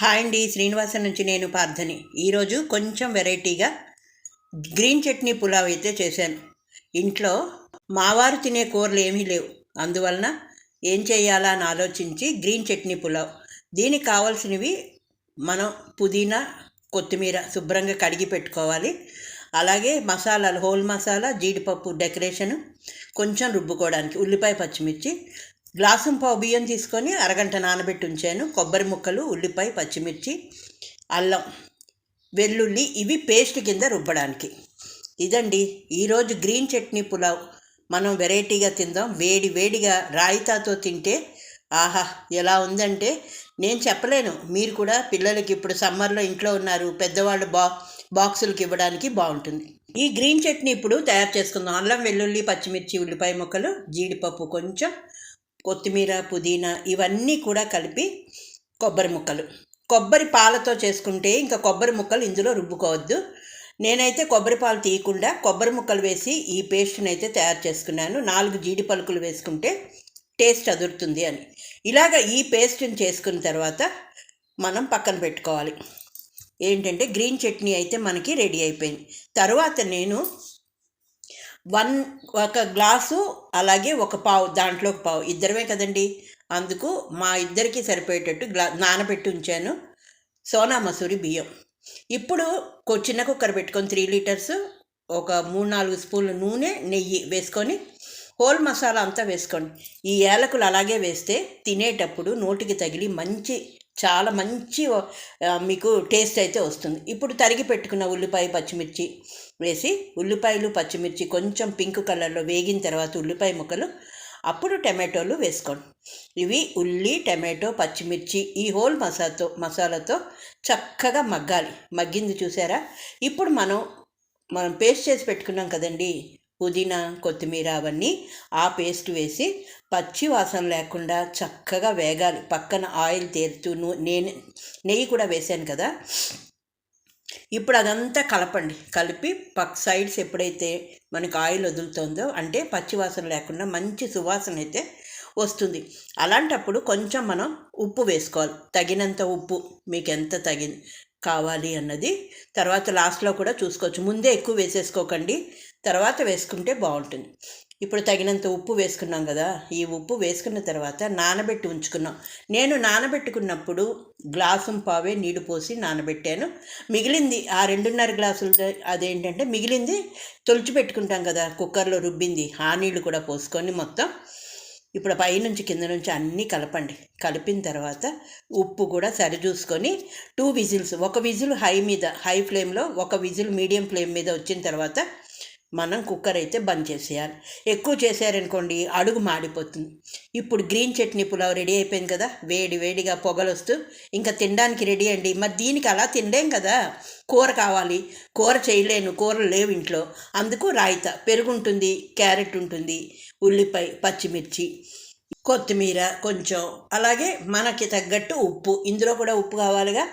Hi అండి శ్రీనివాసన్ నుంచి నేను పార్థని. ఈరోజు కొంచెం వెరైటీగా గ్రీన్ చట్నీ పులావ్ అయితే చేశాను. ఇంట్లో మావారు తినే కూరలు ఏమీ లేవు. అందువలన ఏం చేయాలా అని ఆలోచించి గ్రీన్ చట్నీ పులావ్. దీనికి కావాల్సినవి మనం పుదీనా కొత్తిమీర శుభ్రంగా కడిగి పెట్టుకోవాలి. అలాగే మసాలాలు హోల్ మసాలా జీడిపప్పు డెకరేషను కొంచెం రుబ్బుకోవడానికి ఉల్లిపాయ పచ్చిమిర్చి గ్లాసు పావు బియ్యం తీసుకొని అరగంట నానబెట్టి ఉంచాను. కొబ్బరి ముక్కలు ఉల్లిపాయ పచ్చిమిర్చి అల్లం వెల్లుల్లి ఇవి పేస్ట్ కింద రుబ్బడానికి. ఇదండి ఈరోజు గ్రీన్ చట్నీ పులావ్. మనం వెరైటీగా తిందాం. వేడి వేడిగా రాయితాతో తింటే ఆహా ఎలా ఉందంటే నేను చెప్పలేను. మీరు కూడా పిల్లలకి ఇప్పుడు సమ్మర్లో ఇంట్లో ఉన్నారు. పెద్దవాళ్ళు బా బాక్సులకి ఇవ్వడానికి బాగుంటుంది. ఈ గ్రీన్ చట్నీ ఇప్పుడు తయారు చేసుకుందాం. అల్లం వెల్లుల్లి పచ్చిమిర్చి ఉల్లిపాయ ముక్కలు జీడిపప్పు కొంచెం కొత్తిమీర పుదీనా ఇవన్నీ కూడా కలిపి కొబ్బరి ముక్కలు. కొబ్బరి పాలతో చేసుకుంటే ఇంకా కొబ్బరి ముక్కలు ఇందులో రుబ్బుకోవద్దు. నేనైతే కొబ్బరి పాలు తీయకుండా కొబ్బరి ముక్కలు వేసి ఈ పేస్ట్ని అయితే తయారు చేసుకున్నాను. నాలుగు జీడి పలుకులు వేసుకుంటే టేస్ట్ అదురుతుంది అని. ఇలాగ ఈ పేస్ట్ని చేసుకున్న తర్వాత మనం పక్కన పెట్టుకోవాలి. ఏంటంటే గ్రీన్ చట్నీ అయితే మనకి రెడీ అయిపోయింది. తర్వాత నేను వన్ ఒక గ్లాసు అలాగే ఒక పావు దాంట్లో ఒక పావు. ఇద్దరమే కదండి. అందుకు మా ఇద్దరికి సరిపోయేటట్టు గ్లా నానబెట్టి ఉంచాను. సోనా మసూరి బియ్యం. ఇప్పుడు చిన్న కుక్కర్ పెట్టుకొని త్రీ లీటర్స్ ఒక మూడు నాలుగు స్పూన్లు నూనె నెయ్యి వేసుకొని హోల్ మసాలా అంతా వేసుకోండి. ఈ ఏలకులు అలాగే వేస్తే తినేటప్పుడు నోటికి తగిలి మంచి చాలా మంచి మీకు టేస్ట్ అయితే వస్తుంది. ఇప్పుడు తరిగి పెట్టుకున్న ఉల్లిపాయ పచ్చిమిర్చి వేసి ఉల్లిపాయలు పచ్చిమిర్చి కొంచెం పింక్ కలర్లో వేగిన తర్వాత ఉల్లిపాయ ముక్కలు అప్పుడు టమాటోలు వేసుకోండి. ఇవి ఉల్లి టమాటో పచ్చిమిర్చి ఈ హోల్ మసాతో మసాలాతో చక్కగా మగ్గాలి. మగ్గింది చూసారా? ఇప్పుడు మనం మనం పేస్ట్ చేసి పెట్టుకున్నాం కదండి పుదీనా కొత్తిమీర అవన్నీ ఆ పేస్ట్ వేసి పచ్చి వాసన లేకుండా చక్కగా వేగాలి. పక్కన ఆయిల్ తేరుతూ నేను నెయ్యి కూడా వేసాను కదా. ఇప్పుడు అదంతా కలపండి. కలిపి పక్ సైడ్స్ ఎప్పుడైతే మనకు ఆయిల్ వదులుతుందో అంటే పచ్చి వాసన లేకుండా మంచి సువాసన అయితే వస్తుంది. అలాంటప్పుడు కొంచెం మనం ఉప్పు వేసుకోవాలి. తగినంత ఉప్పు మీకు ఎంత తగిన కావాలి అన్నది తర్వాత లాస్ట్లో కూడా చూసుకోవచ్చు. ముందే ఎక్కువ వేసేసుకోకండి. తర్వాత వేసుకుంటే బాగుంటుంది. ఇప్పుడు తగినంత ఉప్పు వేసుకున్నాం కదా ఈ ఉప్పు వేసుకున్న తర్వాత నానబెట్టి ఉంచుకున్నాం. నేను నానబెట్టుకున్నప్పుడు గ్లాసు పావే నీళ్ళు పోసి నానబెట్టాను. మిగిలింది ఆ రెండున్నర గ్లాసులు అదేంటంటే మిగిలింది తొలిచి పెట్టుకుంటాం కదా కుక్కర్లో రుబ్బింది ఆ నీళ్ళు కూడా పోసుకొని మొత్తం. ఇప్పుడు పైనుంచి కింద నుంచి అన్నీ కలపండి. కలిపిన తర్వాత ఉప్పు కూడా సరిచూసుకొని టూ విజిల్స్ ఒక విజిల్ హై మీద హై ఫ్లేమ్లో ఒక విజిల్ మీడియం ఫ్లేమ్ మీద వచ్చిన తర్వాత మనం కుక్కర్ అయితే బంద్ చేసేయాలి. ఎక్కువ చేశారనుకోండి అడుగు మాడిపోతుంది. ఇప్పుడు గ్రీన్ చట్నీ పులావ్ రెడీ అయిపోయింది కదా వేడి వేడిగా పొగలు వస్తూ ఇంకా తినడానికి రెడీ అండి. మరి దీనికి అలా తినలేం కదా. కూర కావాలి. కూర చేయలేను. కూరలు లేవు ఇంట్లో. అందుకు రాయిత. పెరుగుంటుంది క్యారెట్ ఉంటుంది ఉల్లిపాయ పచ్చిమిర్చి కొత్తిమీర కొంచెం. అలాగే మనకి తగ్గట్టు ఉప్పు. ఇందులో కూడా ఉప్పు కావాలిగా.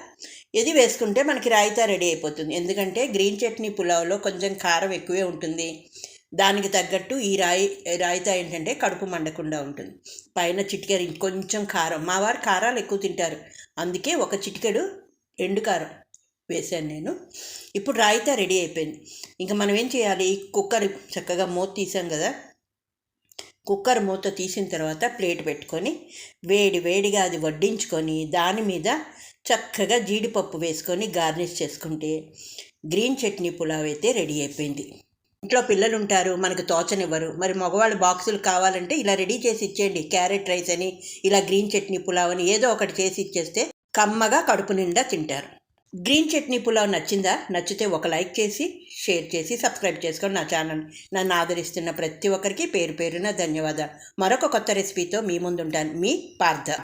ఇది వేసుకుంటే మనకి రాయితా రెడీ అయిపోతుంది. ఎందుకంటే గ్రీన్ చట్నీ పులావ్లో కొంచెం కారం ఎక్కువే ఉంటుంది. దానికి తగ్గట్టు ఈ రాయి రాయితా ఏంటంటే కడుపు మండకుండా ఉంటుంది. పైన చిటికెడు కొంచెం కారం. మా వారు కారాలు ఎక్కువ తింటారు. అందుకే ఒక చిటికెడు ఎండు కారం వేశాను నేను. ఇప్పుడు రాయితా రెడీ అయిపోయింది. ఇంకా మనం ఏం చేయాలి? కుక్కర్ చక్కగా మూత తీసాం కదా? కుక్కర్ మూత తీసిన తర్వాత ప్లేట్ పెట్టుకొని వేడి వేడిగా అది వడ్డించుకొని దాని మీద చక్కగా జీడిపప్పు వేసుకొని గార్నిష్ చేసుకుంటే గ్రీన్ చట్నీ పులావ్ అయితే రెడీ అయిపోయింది. ఇంట్లో పిల్లలు ఉంటారు మనకు తోచనివ్వరు. మరి మగవాళ్ళు బాక్సులు కావాలంటే ఇలా రెడీ చేసి ఇచ్చేయండి. క్యారెట్ రైస్ అని ఇలా గ్రీన్ చట్నీ పులావ్ అని ఏదో ఒకటి చేసి ఇచ్చేస్తే కమ్మగా కడుపు నిండా తింటారు. గ్రీన్ చట్నీ పులావ్ నచ్చిందా? నచ్చితే ఒక లైక్ చేసి షేర్ చేసి సబ్స్క్రైబ్ చేసుకొని నా ఛానల్ నన్ను ఆదరిస్తున్న ప్రతి ఒక్కరికి పేరు పేరున ధన్యవాదాలు. మరొక కొత్త రెసిపీతో మీ ముందుంటాను. మీ పార్థ.